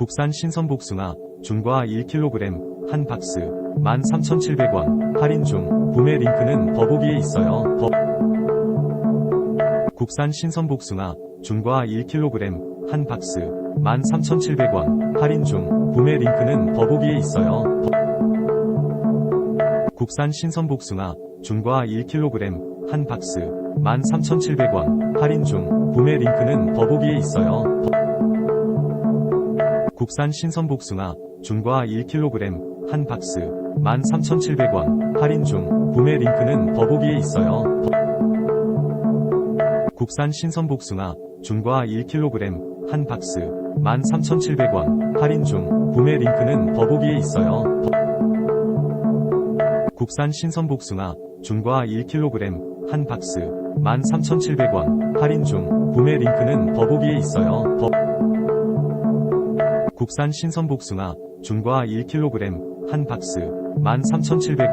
국산 신선 복숭아 중과 1kg 한 박스 13,700원 할인 중 구매 링크는 더보기에 있어요. 더... 국산 신선 복숭아 중과 1kg 한 박스 13,700원 할인 중 구매 링크는 더보기에 있어요. 더... 국산 신선 복숭아 중과 1kg 한 박스 13,700원 할인 중 구매 링크는 더보기에 있어요. 더... 국산 신선 복숭아 중과 1kg 한 박스 13,700원 할인 중 구매 링크는 더보기에 있어요. 더... 국산 신선 복숭아 중과 1kg 한 박스 13,700원 할인 중 구매 링크는 더보기에 있어요. 더... 국산 신선 복숭아 중과 1kg 한 박스 13,700원 할인 중 구매 링크는 더보기에 있어요. 더... 국산 신선 복숭아 중과 1kg 한 박스 13,700원